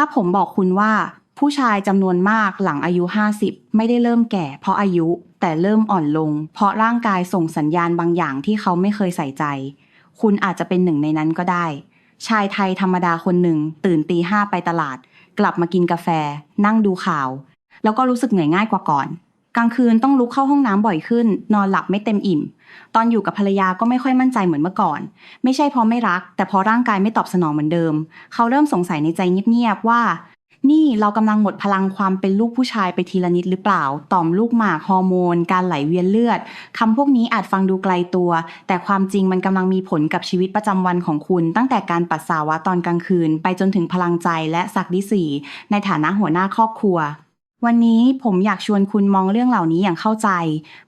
ถ้าผมบอกคุณว่า ผู้ชายจำนวนมากหลังอายุ 50 ไม่ได้เริ่มแก่เพราะอายุแต่เริ่มอ่อนลง เพราะร่างกายส่งสัญญาณบางอย่างที่เขาไม่เคยใส่ใจ คุณอาจจะเป็นหนึ่งในนั้นก็ได้ ชายไทยธรรมดาคนหนึ่งตื่นตีห้าไปตลาด กลับมากินกาแฟ นั่งดูข่าว แล้วก็รู้สึกเหนื่อยง่ายกว่าก่อน กลางคืนต้องลุกเข้าห้องน้ำบ่อยขึ้น นอนหลับไม่เต็มอิ่ม ตอนอยู่กับภรรยาก็ไม่ค่อยมั่นใจเหมือนเมื่อก่อน ไม่ใช่เพราะไม่รัก แต่เพราะร่างกายไม่ตอบสนองเหมือนเดิม เขาเริ่มสงสัยในใจเงียบๆว่า นี่เรากำลังหมดพลังความเป็นลูกผู้ชายไปทีละนิดหรือเปล่า ต่อมลูกหมากฮอร์โมน การไหลเวียนเลือดคำพวกนี้อาจฟังดูไกลตัว แต่ความจริงมันกำลังมีผลกับชีวิตประจำวันของคุณ ตั้งแต่การปัสสาวะตอนกลางคืน ไปจนถึงพลังใจและศักดิ์ศรีในฐานะหัวหน้าครอบครัว วันนี้ผมอยากชวนคุณมองเรื่องเหล่านี้อย่างเข้าใจ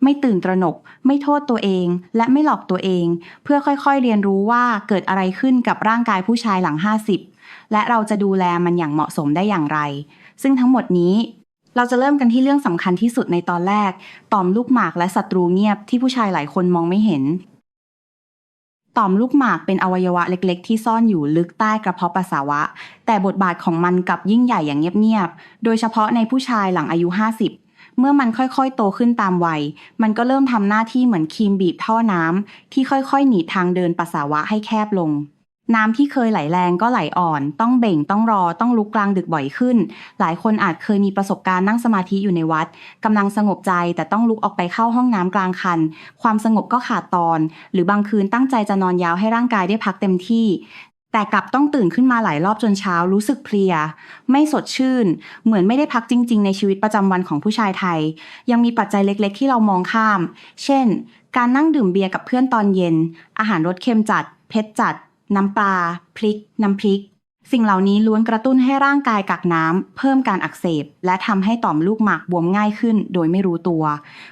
ไม่ตื่นตระหนก ไม่โทษตัวเอง และไม่หลอกตัวเอง เพื่อค่อยๆเรียนรู้ว่าเกิดอะไรขึ้นกับร่างกายผู้ชายหลัง 50 และเราจะดูแลมันอย่างเหมาะสมได้อย่างไร ซึ่งทั้งหมดนี้ เราจะเริ่มกันที่เรื่องสำคัญที่สุดในตอนแรก ต่อมลูกหมากและศัตรูเงียบที่ผู้ชายหลายคนมองไม่เห็น ต่อมลูกหมากเป็นอวัยวะเล็กๆ ที่ซ่อนอยู่ลึกใต้กระเพาะปัสสาวะ แต่บทบาทของมันกับยิ่งใหญ่อย่างเงียบๆ โดยเฉพาะในผู้ชายหลังอายุ 50 เมื่อมันค่อยๆ โตขึ้นตามวัย มันก็เริ่มทำหน้าที่เหมือนครีมบีบท่อน้ำที่ค่อยๆ หนีทางเดินปัสสาวะให้แคบลง น้ำที่เคยไหลแรงก็ไหลอ่อน ต้องเบ่งต้องรอต้องลุกกลางดึกบ่อยขึ้น หลายคนอาจเคยมีประสบการณ์นั่งสมาธิอยู่ในวัดกำลังสงบใจแต่ต้องลุกออกไปเข้าห้องน้ำกลางคัน ความสงบก็ขาดตอน หรือบางคืนตั้งใจจะนอนยาวให้ร่างกายได้พักเต็มที่แต่กลับต้องตื่นขึ้นมาหลายรอบจนเช้ารู้สึกเพลีย ไม่สดชื่น เหมือนไม่ได้พักจริง ๆ ในชีวิตประจำวันของผู้ชายไทย ยังมีปัจจัยเล็ก ๆ ที่เรามองข้าม เช่น การนั่งดื่มเบียร์กับเพื่อนตอนเย็น อาหารรสเค็มจัด เผ็ดจัด น้ำปลา พริก น้ำพริก สิ่งเหล่านี้ล้วนกระตุ้นให้ร่างกายกักน้ำ เพิ่มการอักเสบ และทำให้ต่อมลูกหมากบวมง่ายขึ้น โดยไม่รู้ตัว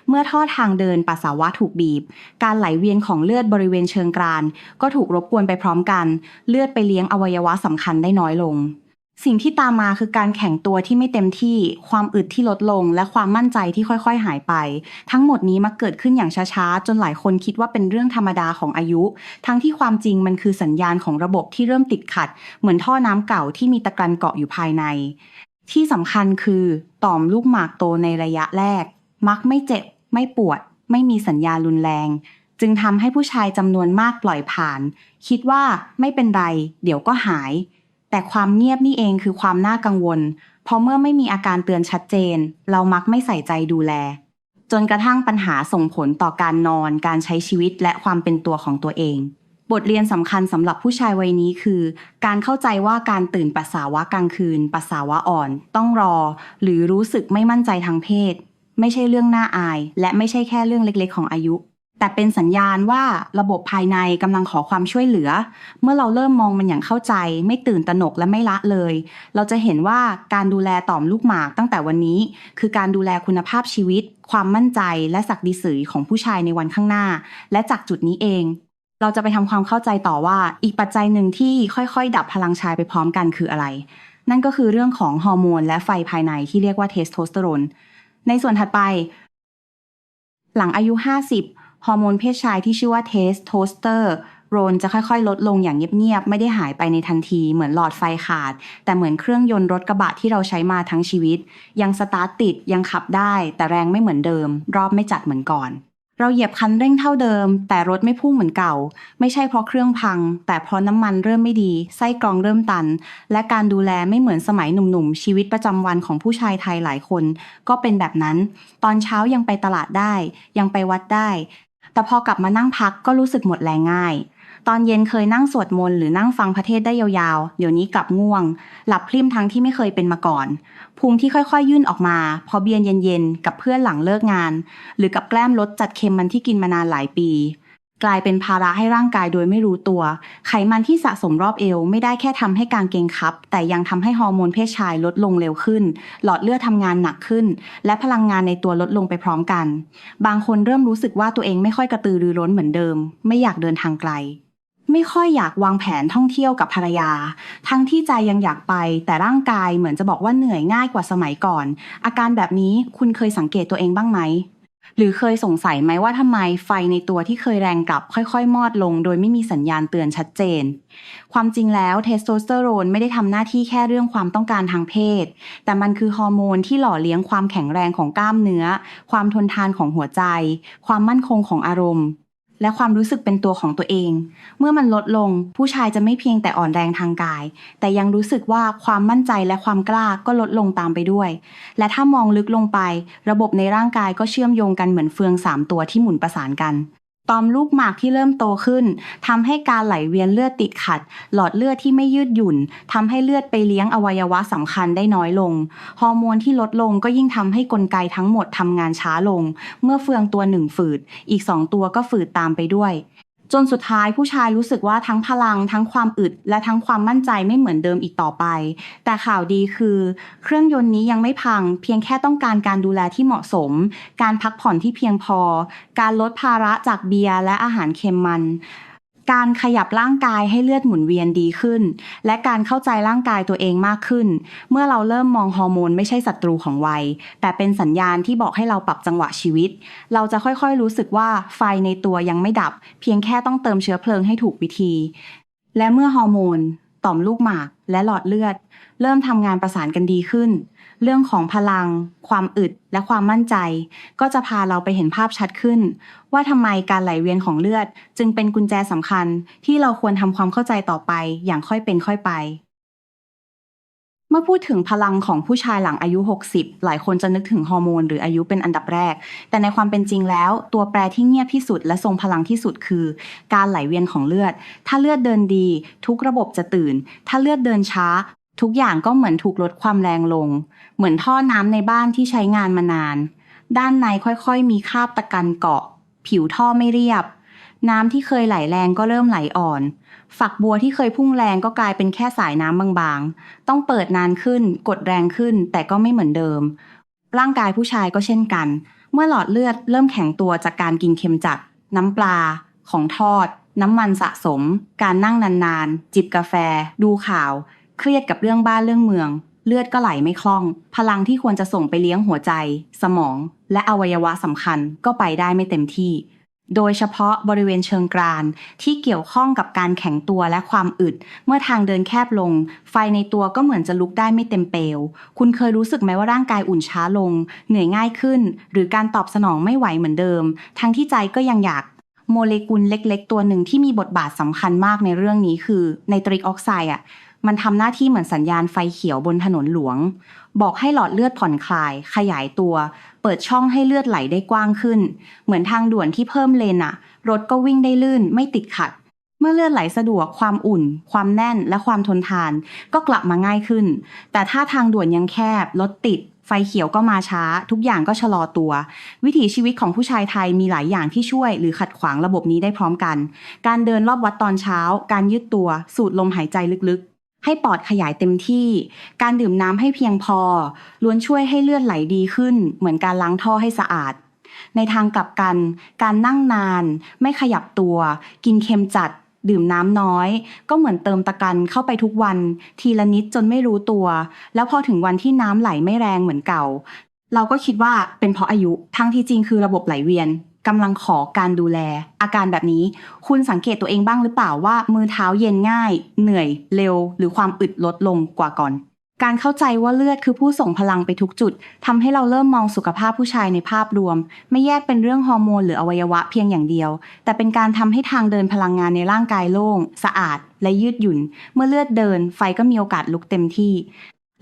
เมื่อท่อทางเดินปัสสาวะถูกบีบ การไหลเวียนของเลือดบริเวณเชิงกรานก็ถูกรบกวนไปพร้อมกัน เลือดไปเลี้ยงอวัยวะสำคัญได้น้อยลง สิ่งที่ตามมาคือการแข็งตัวที่ไม่เต็มที่ ความอึดที่ลดลง และความมั่นใจที่ค่อยๆ หายไป ทั้งหมดนี้มักเกิดขึ้นอย่างช้าๆ จนหลายคนคิดว่าเป็นเรื่องธรรมดาของอายุ ทั้งที่ความจริงมันคือสัญญาณของระบบที่เริ่มติดขัด เหมือนท่อน้ำเก่าที่มีตะกรันเกาะอยู่ภายใน ที่สำคัญคือต่อมลูกหมากโตในระยะแรก มักไม่เจ็บ ไม่ปวด ไม่มีสัญญาณรุนแรง จึงทำให้ผู้ชายจำนวนมากปล่อยผ่าน คิดว่าไม่เป็นไร เดี๋ยวก็หาย แต่ความเงียบนี่เองคือความน่ากังวล เพราะเมื่อไม่มีอาการเตือนชัดเจน เรามักไม่ใส่ใจดูแล จนกระทั่งปัญหาส่งผลต่อการนอน การใช้ชีวิตและความเป็นตัวของตัวเอง บทเรียนสำคัญสำหรับผู้ชายวัยนี้คือ การเข้าใจว่าการตื่นปัสสาวะกลางคืน ปัสสาวะอ่อน ต้องรอ หรือรู้สึกไม่มั่นใจทางเพศ ไม่ใช่เรื่องน่าอาย และไม่ใช่แค่เรื่องเล็กๆ ของอายุ แต่เป็นสัญญาณว่าระบบภายในกำลังขอความช่วยเหลือ เมื่อเราเริ่มมองมันอย่างเข้าใจ ไม่ตื่นตระหนกและไม่ละเลย เราจะเห็นว่าการดูแลต่อมลูกหมากตั้งแต่วันนี้ คือการดูแลคุณภาพชีวิต ความมั่นใจและศักดิศรีของผู้ชายในวันข้างหน้า และจากจุดนี้เอง เราจะไปทำความเข้าใจต่อว่าอีกปัจจัยหนึ่งที่ค่อยๆ ดับพลังชายไปพร้อมกันคืออะไร นั่นก็คือเรื่องของฮอร์โมนและไฟภายในที่เรียกว่าเทสโทสเตอโรนในส่วนถัดไป หลังอายุ 50 ฮอร์โมนเพศชายที่ชื่อว่าเทสโทสเตอโรนจะค่อยๆ ลดลงอย่างเงียบๆ ไม่ได้หายไปในทันที เหมือนหลอดไฟขาด แต่เหมือนเครื่องยนต์รถกระบะที่เราใช้มาทั้งชีวิต ยังสตาร์ทติดยังขับได้ แต่แรงไม่เหมือนเดิม รอบไม่จัดเหมือนก่อน เราเหยียบคันเร่งเท่าเดิม แต่รถไม่พุ่งเหมือนเก่า ไม่ใช่เพราะเครื่องพัง แต่เพราะน้ำมันเริ่มไม่ดี ไส้กรองเริ่มตัน และการดูแลไม่เหมือนสมัยหนุ่มๆ ชีวิตประจำวันของผู้ชายไทยหลายคน ก็เป็นแบบนั้น ตอนเช้ายังไปตลาดได้ ยังไปวัดได้ แต่พอกลับมานั่งพักก็รู้สึกหมดแรงง่าย ตอนเย็นเคยนั่งสวดมนต์หรือนั่งฟังพระเทศได้ยาวๆ เดี๋ยวนี้กลับง่วง หลับพริมทั้งที่ไม่เคยเป็นมาก่อน พุงที่ค่อยๆ ยื่นออกมา พอเบียนเย็นๆ กับเพื่อนหลังเลิกงาน หรือกับแกล้มรสจัดเค็มมันที่กินมานานหลายปี กลายเป็นภาระให้ร่างกายโดยไม่รู้ตัว ไขมันที่สะสมรอบเอว ไม่ได้แค่ทำให้กางเกงคับ แต่ยังทำให้ฮอร์โมนเพศชายลดลงเร็วขึ้น หลอดเลือดทำงานหนักขึ้น และพลังงานในตัวลดลงไปพร้อมกัน บางคนเริ่มรู้สึกว่าตัวเองไม่ค่อยกระตือรือร้นเหมือนเดิม ไม่อยากเดินทางไกล ไม่ค่อยอยากวางแผนท่องเที่ยวกับภรรยา ทั้งที่ใจยังอยากไป แต่ร่างกายเหมือนจะบอกว่าเหนื่อยง่ายกว่าสมัยก่อน อาการแบบนี้คุณเคยสังเกตตัวเองบ้างไหม หรือเคยสงสัยไหมว่าทำไมไฟในตัวที่เคยแรงกลับค่อยๆ มอดลง โดยไม่มีสัญญาณเตือนชัดเจน ความจริงแล้วเทสโทสเตอโรนไม่ได้ทำหน้าที่แค่เรื่องความต้องการทางเพศ แต่มันคือฮอร์โมนที่หล่อเลี้ยงความแข็งแรงของกล้ามเนื้อ ความทนทานของหัวใจ ความมั่นคงของอารมณ์ และความรู้สึกเป็นตัวของตัวเอง เมื่อมันลดลง ผู้ชายจะไม่เพียงแต่อ่อนแรงทางกาย แต่ยังรู้สึกว่าความมั่นใจและความกล้าก็ลดลงตามไปด้วย และถ้ามองลึกลงไป ระบบในร่างกายก็เชื่อมโยงกันเหมือนเฟืองสามตัวที่หมุนประสานกัน ตอมลูกหมากที่เริ่มโตขึ้นทำให้การไหลเวียนเลือดติดขัด หลอดเลือดที่ไม่ยืดหยุ่นทำให้เลือดไปเลี้ยงอวัยวะสำคัญได้น้อยลง ฮอร์โมนที่ลดลงก็ยิ่งทำให้กลไกทั้งหมดทำงานช้าลง เมื่อเฟืองตัวหนึ่งฝืด อีกสองตัวก็ฝืดตามไปด้วย จนสุดท้ายผู้ชายรู้สึกว่าทั้งพลัง ทั้งความอึด และทั้งความมั่นใจไม่เหมือนเดิมอีกต่อไป แต่ข่าวดีคือ เครื่องยนต์นี้ยังไม่พัง เพียงแค่ต้องการการดูแลที่เหมาะสม การพักผ่อนที่เพียงพอ การลดภาระจากเบียร์และอาหารเค็มมัน การขยับร่างกายให้เลือดหมุนเวียนดีขึ้น และการเข้าใจร่างกายตัวเองมากขึ้น เมื่อเราเริ่มมองฮอร์โมนไม่ใช่ศัตรูของวัย แต่เป็นสัญญาณที่บอกให้เราปรับจังหวะชีวิต เราจะค่อยๆรู้สึกว่าไฟในตัวยังไม่ดับ เพียงแค่ต้องเติมเชื้อเพลิงให้ถูกวิธี และเมื่อฮอร์โมน ต่อมลูกหมาก และหลอดเลือด เริ่มทำงานประสานกันดีขึ้น เรื่องของพลัง ความอึดและความมั่นใจ ก็จะพาเราไปเห็นภาพชัดขึ้น ว่าทำไมการไหลเวียนของเลือด จึงเป็นกุญแจสำคัญที่เราควรทำความเข้าใจต่อไปอย่างค่อยเป็นค่อยไปเมื่อพูดถึงพลังของผู้ชายหลังอายุ 60 หลายคนจะนึกถึงฮอร์โมนหรืออายุเป็นอันดับแรก แต่ในความเป็นจริงแล้ว ตัวแปรที่เงียบที่สุดและทรงพลังที่สุดคือ การไหลเวียนของเลือด ถ้าเลือดเดินดี ทุกระบบจะตื่น ถ้าเลือดเดินช้า ทุกอย่างก็เหมือนถูกลดความแรงลง เหมือนท่อน้ำในบ้านที่ใช้งานมานาน ด้านในค่อยๆ มีคราบตะกันเกาะ ผิวท่อไม่เรียบ น้ำที่เคยไหลแรงก็เริ่มไหลอ่อน ฝักบัวที่เคยพุ่งแรงก็กลายเป็นแค่สายน้ำบางๆ ต้องเปิดนานขึ้น กดแรงขึ้น แต่ก็ไม่เหมือนเดิม ร่างกายผู้ชายก็เช่นกัน เมื่อหลอดเลือดเริ่มแข็งตัวจากการกินเค็มจัด น้ำปลา ของทอด น้ำมันสะสม การนั่งนานๆ จิบกาแฟ ดูข่าว เครียดกับเรื่องบ้านเรื่องเมือง เลือดก็ไหลไม่คล่อง พลังที่ควรจะส่งไปเลี้ยงหัวใจ สมอง และอวัยวะสำคัญก็ไปได้ไม่เต็มที่ โดยเฉพาะบริเวณเชิงกรานที่เกี่ยวข้องกับการแข็งตัวและความอึด เมื่อทางเดินแคบลง ไฟในตัวก็เหมือนจะลุกได้ไม่เต็มเปลว คุณเคยรู้สึกไหมว่าร่างกายอุ่นช้าลง เหนื่อยง่ายขึ้น หรือการตอบสนองไม่ไหวเหมือนเดิม ทั้งที่ใจก็ยังอยากโมเลกุลเล็ก ๆ ตัวหนึ่งที่มีบทบาทสำคัญมากในเรื่องนี้คือไนตริกออกไซด์อะ มันทำหน้าที่เหมือนสัญญาณไฟเขียวบนถนนหลวง บอกให้หลอดเลือดผ่อนคลาย ขยายตัว เปิดช่องให้เลือดไหลได้กว้างขึ้น เหมือนทางด่วนที่เพิ่มเลนอะรถก็วิ่งได้ลื่นไม่ติดขัด เมื่อเลือดไหลสะดวกความอุ่น ความแน่นและความทนทาน ก็กลับมาง่ายขึ้น แต่ถ้าทางด่วนยังแคบรถติดไฟเขียวก็มาช้า ทุกอย่างก็ชะลอตัว วิถีชีวิตของผู้ชายไทยมีหลายอย่างที่ช่วย หรือขัดขวางระบบนี้ได้พร้อมกัน การเดินรอบวัดตอนเช้า การยืดตัว สูดลมหายใจลึกๆ ให้ปอดขยายเต็มที่ การดื่มน้ำให้เพียงพอ ล้วนช่วยให้เลือดไหลดีขึ้น เหมือนการล้างท่อให้สะอาด ในทางกลับกัน การนั่งนาน ไม่ขยับตัว กินเค็มจัด ดื่มน้ำน้อย ก็เหมือนเติมตะกันเข้าไปทุกวัน ทีละนิดจนไม่รู้ตัว แล้วพอถึงวันที่น้ำไหลไม่แรงเหมือนเก่า เราก็คิดว่าเป็นเพราะอายุ ทั้งที่จริงคือระบบไหลเวียน กำลังขอการดูแล อาการแบบนี้ คุณสังเกตตัวเองบ้างหรือเปล่าว่า มือเท้าเย็นง่าย เหนื่อยเร็ว หรือความอึดลดลงกว่าก่อน การเข้าใจว่าเลือดคือผู้ส่งพลังไปทุกจุดทำให้เราเริ่มมองสุขภาพผู้ชายในภาพรวม ไม่แยกเป็นเรื่องฮอร์โมนหรืออวัยวะเพียงอย่างเดียว แต่เป็นการทำให้ทางเดินพลังงานในร่างกายโล่ง สะอาด และยืดหยุ่น เมื่อเลือดเดินไฟก็มีโอกาสลุกเต็มที่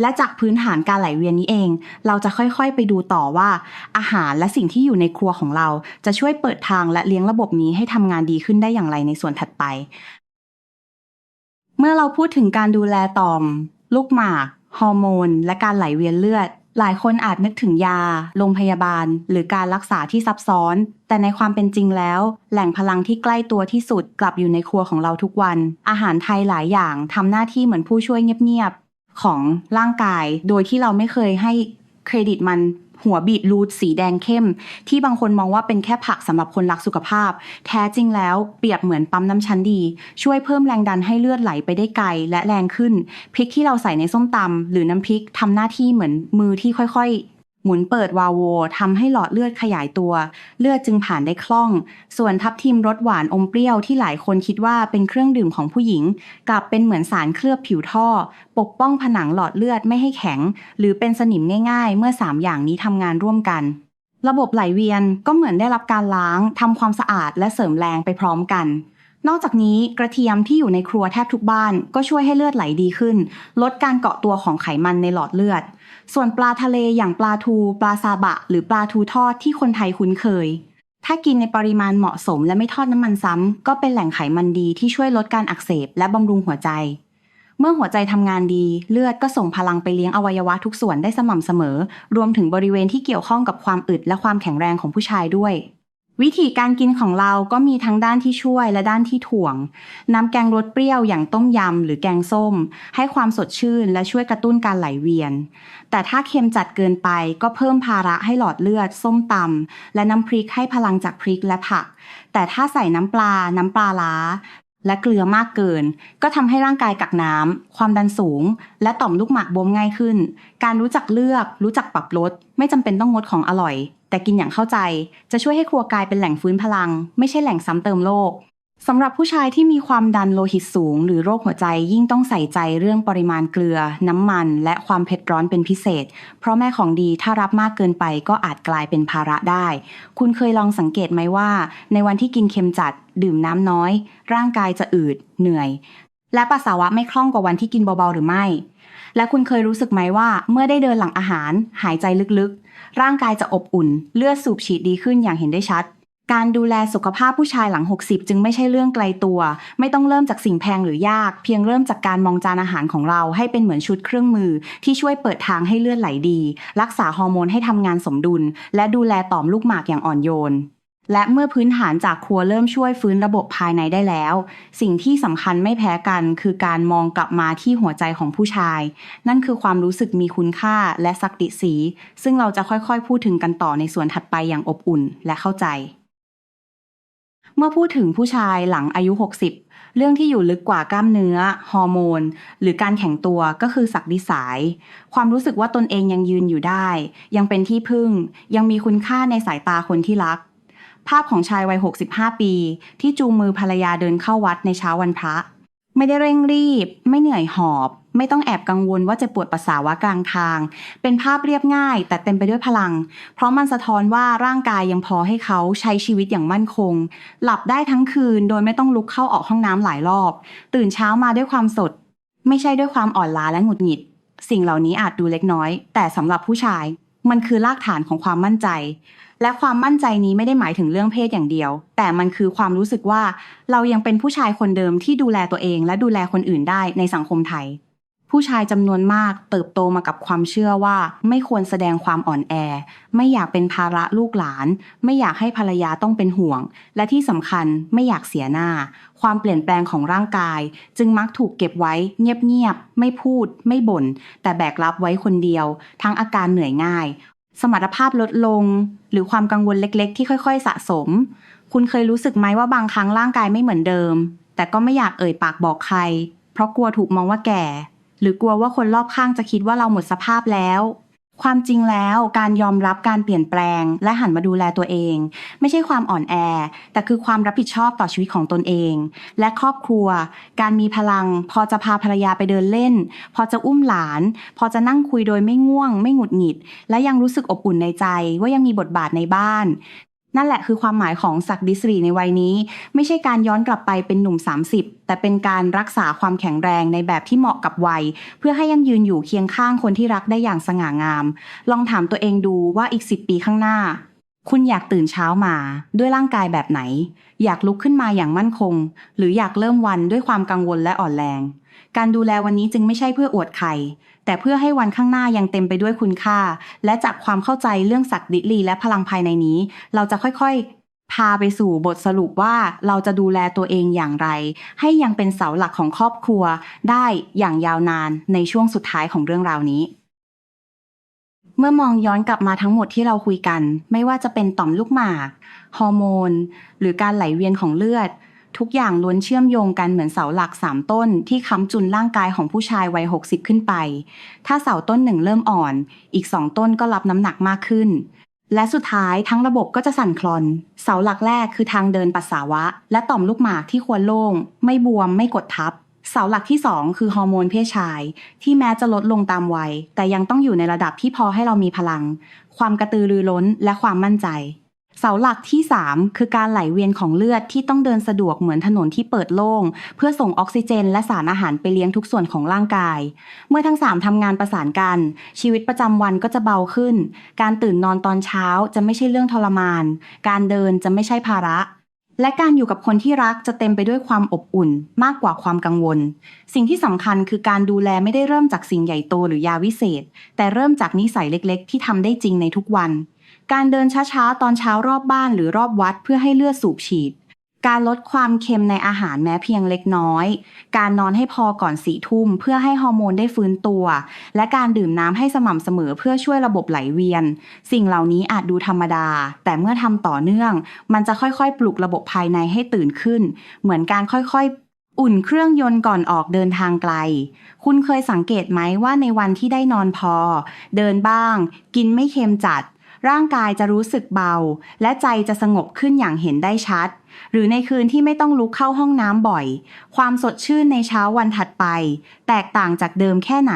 และจากพื้นฐานการไหลเวียนนี้เอง เราจะค่อยๆ ไปดูต่อว่า อาหารและสิ่งที่อยู่ในครัวของเราจะช่วยเปิดทางและเลี้ยงระบบนี้ให้ทำงานดีขึ้นได้อย่างไรในส่วนถัดไป เมื่อเราพูดถึงการดูแลต่อม ลูกหมาก ฮอร์โมน และการไหลเวียนเลือด หลายคนอาจนึกถึงยา โรงพยาบาล หรือการรักษาที่ซับซ้อน แต่ในความเป็นจริงแล้ว แหล่งพลังที่ใกล้ตัวที่สุดกลับอยู่ในครัวของเราทุกวัน อาหารไทยหลายอย่างทำหน้าที่เหมือนผู้ช่วยเงียบ ของร่างกาย โดยที่เราไม่เคยให้เครดิตมันหัวบีทรูทสีแดงเข้ม ที่บางคนมองว่าเป็นแค่ผักสำหรับคนรักสุขภาพ แท้จริงแล้วเปรียบเหมือนปั๊มน้ำชั้นดี ช่วยเพิ่มแรงดันให้เลือดไหลไปได้ไกลและแรงขึ้น พริกที่เราใส่ในส้มตำหรือน้ำพริกทำหน้าที่เหมือนมือที่ค่อยๆ หมุนเปิดวาวโวทำให้หลอดเลือดขยายตัว เลือดจึงผ่านได้คล่อง ส่วนทับทิมรสหวานอมเปรี้ยวที่หลายคนคิดว่าเป็นเครื่องดื่มของผู้หญิง กลับเป็นเหมือนสารเคลือบผิวท่อ ปกป้องผนังหลอดเลือดไม่ให้แข็ง หรือเป็นสนิมง่ายๆ เมื่อ 3 อย่างนี้ทำงานร่วมกัน ระบบไหลเวียนก็เหมือนได้รับการล้างทำความสะอาดและเสริมแรงไปพร้อมกันนอกจากนี้กระเทียมที่อยู่ในครัวแทบทุกบ้าน ก็ช่วยให้เลือดไหลดีขึ้น ลดการเกาะตัวของไขมันในหลอดเลือด ส่วนปลาทะเลอย่างปลาทู ปลาซาบะ หรือปลาทูทอดที่คนไทยคุ้นเคย ถ้ากินในปริมาณเหมาะสมและไม่ทอดน้ำมันซ้ำ ก็เป็นแหล่งไขมันดีที่ช่วยลดการอักเสบและบำรุงหัวใจ เมื่อหัวใจทำงานดี เลือดก็ส่งพลังไปเลี้ยงอวัยวะทุกส่วนได้สม่ำเสมอ รวมถึงบริเวณที่เกี่ยวข้องกับความอึดและความแข็งแรงของผู้ชายด้วย วิธีการกินของเราก็มีทั้งด้านที่ช่วยและด้านที่ถ่วงน้ำแกงรสเปรี้ยวอย่างต้มยำหรือแกงส้ม ให้ความสดชื่นและช่วยกระตุ้นการไหลเวียน แต่ถ้าเค็มจัดเกินไปก็เพิ่มภาระให้หลอดเลือด ส้มตำและน้ำพริกให้พลังจากพริกและผัก แต่ถ้าใส่น้ำปลา น้ำปลาล้า และเกลือมากเกิน ก็ทำให้ร่างกายกักน้ำความดันสูง และต่อมลูกหมากบวมง่ายขึ้น การรู้จักเลือก รู้จักปรับลด ไม่จำเป็นต้องงดของอร่อย แต่กินอย่างเข้าใจจะช่วยให้ครัวกลายเป็นแหล่งฟื้นพลัง ไม่ใช่แหล่งซ้ำเติมโรคสำหรับผู้ชายที่มีความดันโลหิตสูง หรือโรคหัวใจยิ่งต้องใส่ใจเรื่องปริมาณเกลือ น้ำมัน และความเผ็ดร้อนเป็นพิเศษ เพราะแม่ของดีถ้ารับมากเกินไปก็อาจกลายเป็นภาระได้ คุณเคยลองสังเกตไหมว่า ในวันที่กินเค็มจัด ดื่มน้ำน้อย ร่างกายจะอืดเหนื่อย และปัสสาวะไม่คล่องกว่าวันที่กินเบาๆหรือไม่ และคุณเคยรู้สึกไหมว่าเมื่อได้เดินหลังอาหาร หายใจลึกๆ ร่างกายจะอบอุ่น เลือดสูบฉีดดีขึ้นอย่างเห็นได้ชัด การดูแลสุขภาพผู้ชายหลัง 60 จึงไม่ใช่เรื่องไกลตัว ไม่ต้องเริ่มจากสิ่งแพงหรือยาก เพียงเริ่มจากการมองจานอาหารของเราให้เป็นเหมือนชุดเครื่องมือ ที่ช่วยเปิดทางให้เลือดไหลดี รักษาฮอร์โมนให้ทำงานสมดุล และดูแลต่อมลูกหมากอย่างอ่อนโยน และเมื่อพื้นฐานจากครัวเริ่มช่วยฟื้นระบบภายในได้แล้ว สิ่งที่สำคัญไม่แพ้กัน คือการมองกลับมาที่หัวใจของผู้ชาย นั่นคือความรู้สึกมีคุณค่าและศักดิ์ศรีซึ่งเราจะค่อยๆ พูดถึงกันต่อในส่วนถัดไปอย่างอบอุ่นและเข้าใจ เมื่อพูดถึงผู้ชายหลังอายุ 60เรื่องที่อยู่ลึกกว่ากล้ามเนื้อ ฮอร์โมน หรือการแข็งตัวก็คือศักดิสาย ความรู้สึกว่าตนเองยังยืนอยู่ได้ ยังเป็นที่พึ่ง ยังมีคุณค่าในสายตาคนที่รัก ภาพของชายวัย 65 ปี ที่จูงมือภรรยาเดินเข้าวัดในเช้าวันพระ ไม่ได้เร่งรีบ ไม่เหนื่อยหอบ ไม่ต้องแอบกังวลว่าจะปวดปัสสาวะกลางทาง เป็นภาพเรียบง่าย แต่เต็มไปด้วยพลัง เพราะมันสะท้อนว่าร่างกายยังพอให้เขาใช้ชีวิตอย่างมั่นคง หลับได้ทั้งคืนโดยไม่ต้องลุกเข้าออกห้องน้ำหลายรอบ ตื่นเช้ามาด้วยความสด ไม่ใช่ด้วยความอ่อนล้าและหงุดหงิด สิ่งเหล่านี้อาจดูเล็กน้อย แต่สำหรับผู้ชายมันคือรากฐานของความมั่นใจ และความมั่นใจนี้ไม่ได้หมายถึงเรื่องเพศอย่างเดียว แต่มันคือความรู้สึกว่าเรายังเป็นผู้ชายคนเดิมที่ดูแลตัวเอง และดูแลคนอื่นได้ในสังคมไทย ผู้ชายจำนวนมากเติบโตมากับความเชื่อว่า ไม่ควรแสดงความอ่อนแอ ไม่อยากเป็นภาระลูกหลาน ไม่อยากให้ภรรยาต้องเป็นห่วง และที่สำคัญไม่อยากเสียหน้า ความเปลี่ยนแปลงของร่างกาย จึงมักถูกเก็บไว้ เงียบๆไม่พูด ไม่บ่นแต่แบกรับไว้คนเดียว ทั้งอาการเหนื่อยง่าย สมรรถภาพลดลง หรือความกังวลเล็กๆ ที่ค่อยๆ สะสม คุณเคยรู้สึกไหมว่าบางครั้งร่างกายไม่เหมือนเดิม แต่ก็ไม่อยากเอ่ยปากบอกใคร เพราะกลัวถูกมองว่าแก่ หรือกลัวว่าคนรอบข้างจะคิดว่าเราหมดสภาพแล้ว ความจริงแล้วการยอมรับการเปลี่ยนแปลง และหันมาดูแลตัวเอง ไม่ใช่ความอ่อนแอ แต่คือความรับผิดชอบต่อชีวิตของตนเอง และครอบครัว การมีพลัง พอจะพาภรรยาไปเดินเล่น พอจะอุ้มหลาน พอจะนั่งคุยโดยไม่ง่วง ไม่หงุดหงิด และยังรู้สึกอบอุ่นในใจว่ายังมีบทบาทในบ้าน นั่นแหละคือความหมายของศักดิสรีในวัยนี้ ไม่ใช่การย้อนกลับไปเป็นหนุ่ม 30 แต่เป็นการรักษาความแข็งแรงในแบบที่เหมาะกับวัย เพื่อให้ยังยืนอยู่เคียงข้างคนที่รักได้อย่างสง่างาม ลองถามตัวเองดูว่าอีก 10 ปีข้างหน้า คุณอยากตื่นเช้ามา ด้วยร่างกายแบบไหน อยากลุกขึ้นมาอย่างมั่นคง หรืออยากเริ่มวันด้วยความกังวลและอ่อนแรง การดูแลวันนี้จึงไม่ใช่เพื่ออวดใครแต่เพื่อให้วันข้างหน้ายังเต็มไปด้วยคุณค่า และจากความเข้าใจเรื่องศักดิลีและพลังภายในนี้ เราจะค่อยๆ พาไปสู่บทสรุปว่าเราจะดูแลตัวเองอย่างไร ให้ยังเป็นเสาหลักของครอบครัวได้อย่างยาวนานในช่วงสุดท้ายของเรื่องราวนี้เมื่อมองย้อนกลับมาทั้งหมดที่เราคุยกัน ไม่ว่าจะเป็นต่อมลูกหมาก ฮอร์โมน หรือการไหลเวียนของเลือด ทุกอย่างล้วนเชื่อมโยงกันเหมือนเสาหลักสามต้น ที่ค้ำจุนร่างกายของผู้ชายวัย 60 ขึ้นไป ถ้าเสาต้นหนึ่งเริ่มอ่อน อีกสองต้นก็รับน้ำหนักมากขึ้น และสุดท้ายทั้งระบบก็จะสั่นคลอน เสาหลักแรกคือทางเดินปัสสาวะ และต่อมลูกหมากที่ควรโล่ง ไม่บวมไม่กดทับเสาหลักที่ 2 คือฮอร์โมนเพศชาย ที่แม้จะลดลงตามวัย แต่ยังต้องอยู่ในระดับที่พอให้เรามีพลัง ความกระตือรือร้นและความมั่นใจ เสาหลักที่ 3 คือการไหลเวียนของเลือดที่ต้องเดินสะดวกเหมือนถนนที่เปิดโล่ง เพื่อส่งออกซิเจน และสารอาหารไปเลี้ยงทุกส่วนของร่างกาย เมื่อทั้ง 3ทำงานประสานกัน ชีวิตประจำวันก็จะเบาขึ้น การตื่นนอนตอนเช้าจะไม่ใช่เรื่องทรมาน การเดินจะไม่ใช่ภาระ และการอยู่กับคนที่รักจะเต็มไปด้วยความอบอุ่น มากกว่าความกังวล สิ่งที่สำคัญคือการดูแลไม่ได้เริ่มจากสิ่งใหญ่โตหรือยาวิเศษ แต่เริ่มจากนิสัยเล็ก ๆ ที่ทำได้จริงในทุกวัน การเดินช้าๆ ตอนเช้ารอบบ้านหรือรอบวัดเพื่อให้เลือดสูบฉีด การลดความเค็มในอาหารแม้เพียงเล็กน้อย การนอนให้พอก่อนสี่ทุ่มเพื่อให้ฮอร์โมนได้ฟื้นตัว และการดื่มน้ำให้สม่ำเสมอเพื่อช่วยระบบไหลเวียน สิ่งเหล่านี้อาจดูธรรมดา แต่เมื่อทำต่อเนื่อง มันจะค่อยๆ ปลุกระบบภายในให้ตื่นขึ้น เหมือนการค่อยๆอุ่นเครื่องยนต์ก่อนออกเดินทางไกล คุณเคยสังเกตไหมว่าในวันที่ได้นอนพอ เดินบ้าง กินไม่เค็มจัด ร่างกายจะรู้สึกเบา และใจจะสงบขึ้นอย่างเห็นได้ชัด หรือในคืนที่ไม่ต้องลุกเข้าห้องน้ำบ่อย ความสดชื่นในเช้าวันถัดไป แตกต่างจากเดิมแค่ไหน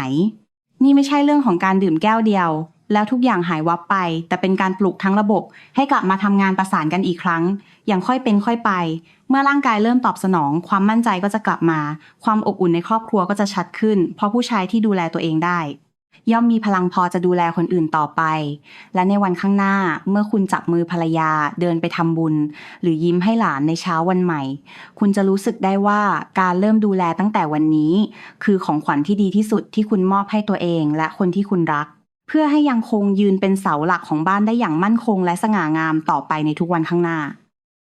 นี่ไม่ใช่เรื่องของการดื่มแก้วเดียว แล้วทุกอย่างหายวับไป แต่เป็นการปลุกทั้งระบบ ให้กลับมาทำงานประสานกันอีกครั้ง อย่างค่อยเป็นค่อยไป เมื่อร่างกายเริ่มตอบสนอง ความมั่นใจก็จะกลับมา ความอบอุ่นในครอบครัวก็จะชัดขึ้น เพราะผู้ชายที่ดูแลตัวเองได้ ย่อมมีพลังพอจะดูแลคนอื่นต่อไป และในวันข้างหน้าเมื่อคุณจับมือภรรยาเดินไปทำบุญ หรือยิ้มให้หลานในเช้าวันใหม่ คุณจะรู้สึกได้ว่าการเริ่มดูแลตั้งแต่วันนี้ คือของขวัญที่ดีที่สุดที่คุณมอบให้ตัวเอง และคนที่คุณรัก เพื่อให้ยังคงยืนเป็นเสาหลักของบ้านได้อย่างมั่นคง และสง่างามต่อไปในทุกวันข้างหน้า